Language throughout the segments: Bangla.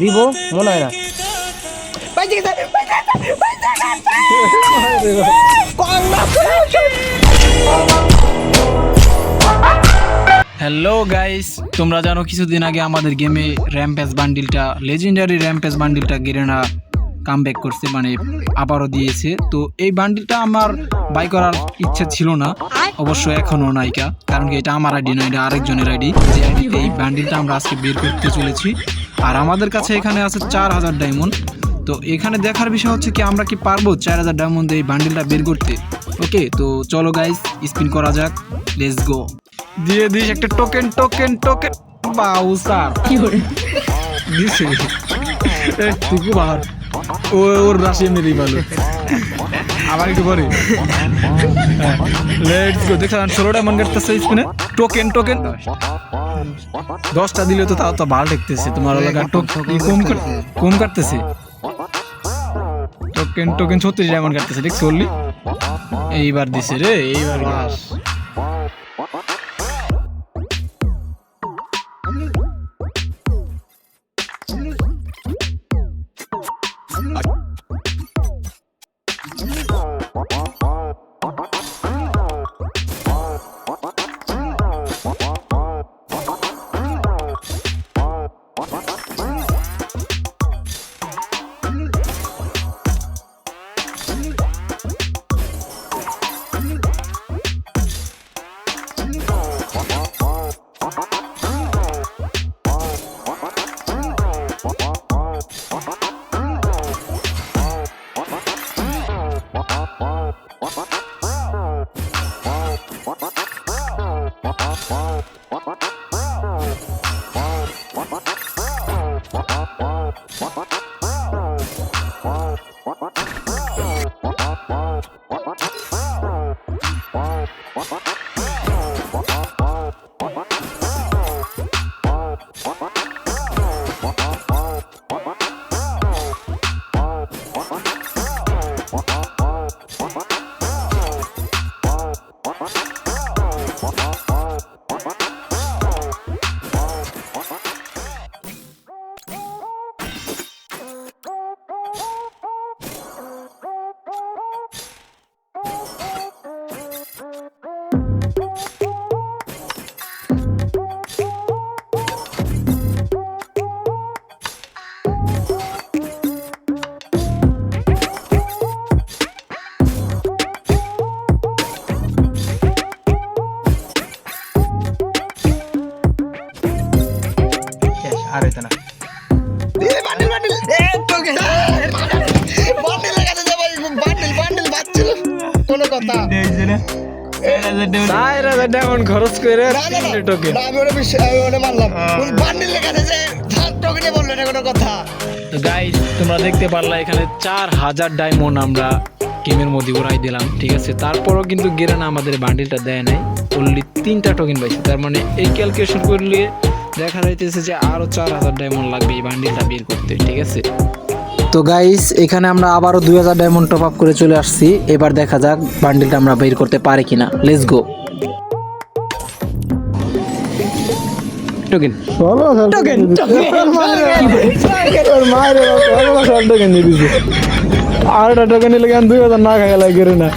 দিব, মনে হয় না। হ্যালো গাইস তোমরা জানো কিছুদিন আগে আমাদের গেমে র্যাম্পেজ বান্ডিলটা লেজেন্ডারি র্যাম্পেজ বান্ডিলটা গেরেনা কামব্যাক করছে মানে আবারও দিয়েছে। তো এই বান্ডিলটা আমার বাই করার ইচ্ছা ছিল না। অবশ্য এখনও নাইকা কারণ কি এটা আমার আইডি নয় এটা আরেকজনের আইডি যে আইডিতে এই বান্ডিলটা আমরা আজকে বের করতে চলেছি। আর আমাদের কাছে এখানে আছে চার হাজার ডায়মন্ড তো এখানে দেখার বিষয় হচ্ছে কি আমরা কি পারব চার হাজার ডায়মন্ড এই বান্ডিলটা বের করতে? ওকে তো চলো গাইস স্পিন করা যাক। লেটস গো দিয়ে দিস একটা টোকেন টোকেন টোকেন বাউসার দিছে এ, তুই খুব আর ও ওর রাশি মেরেই ভালো। আবার একটু করে লেটস গো দেখা ষোলোটা মন কাটতেছে স্পিনে টোকেন টোকেন দশটা দিলে তো তাও তো ভালো দেখতেছে তোমার এলাকা কম কাটতেছে। টোকেন টোকেন ছত্রিশ ডায়মন্ড কাটতেছে ঠিক চললি এইবার দিছে রে এইবার What? আর হইতো না। কোনো কথা। চার হাজার ডায়মন্ড খরচ করে তিনটে টোকেন আমি ওটা বিশ্বাস আমি ওটা মানলাম। বান্ডিল লেখা আছে যে টোকেনে বলল না কোনো কথা। তো গাইস তোমরা দেখতে পারলা এখানে চার হাজার ডায়মন্ড আমরা গেমের মধ্যে উড়াই দিলাম ঠিক আছে? তারপরও কিন্তু গেরানা আমাদের বান্ডিলটা দেয় নাই। অনলি তিনটা টোকেন পাইছে। তার মানে এই ক্যালকুলেশন করলে দেখা যাইতেছে যে আরও চার হাজার ডায়মন্ড লাগবে এই বান্ডিলটা বের করতে ঠিক আছে? তো গাইস এখানে আমরা আবারও দুই হাজার ডায়মন্ড টপ আপ করে চলে আসছি। এবার দেখা যাক বান্ডিলটা আমরা বের করতে পারি কিনা। লেটস গো টোকেন টোকেন আরেকটা টোকেন নিলে দুই হাজার না খাই লাগে না?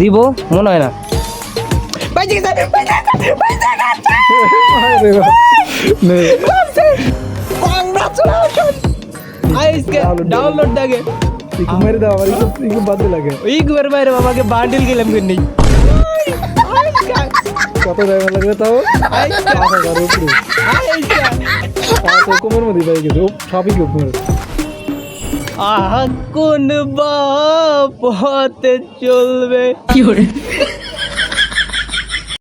দিব মনে হয় না। ডাউনলোড দাগে মেরে দাও আমার একটু বাদ লাগে। ওই ঘর বাইরে বাবাকে বান্ডিল গেলাম কিনে কত ডায়মন্ড লাগবে তাও? পাঁচ হাজার উপরে। তো কোমর মধ্যে পাই গেছে। ও সবই উপরে আহা কোন বাপ হতে চলবে?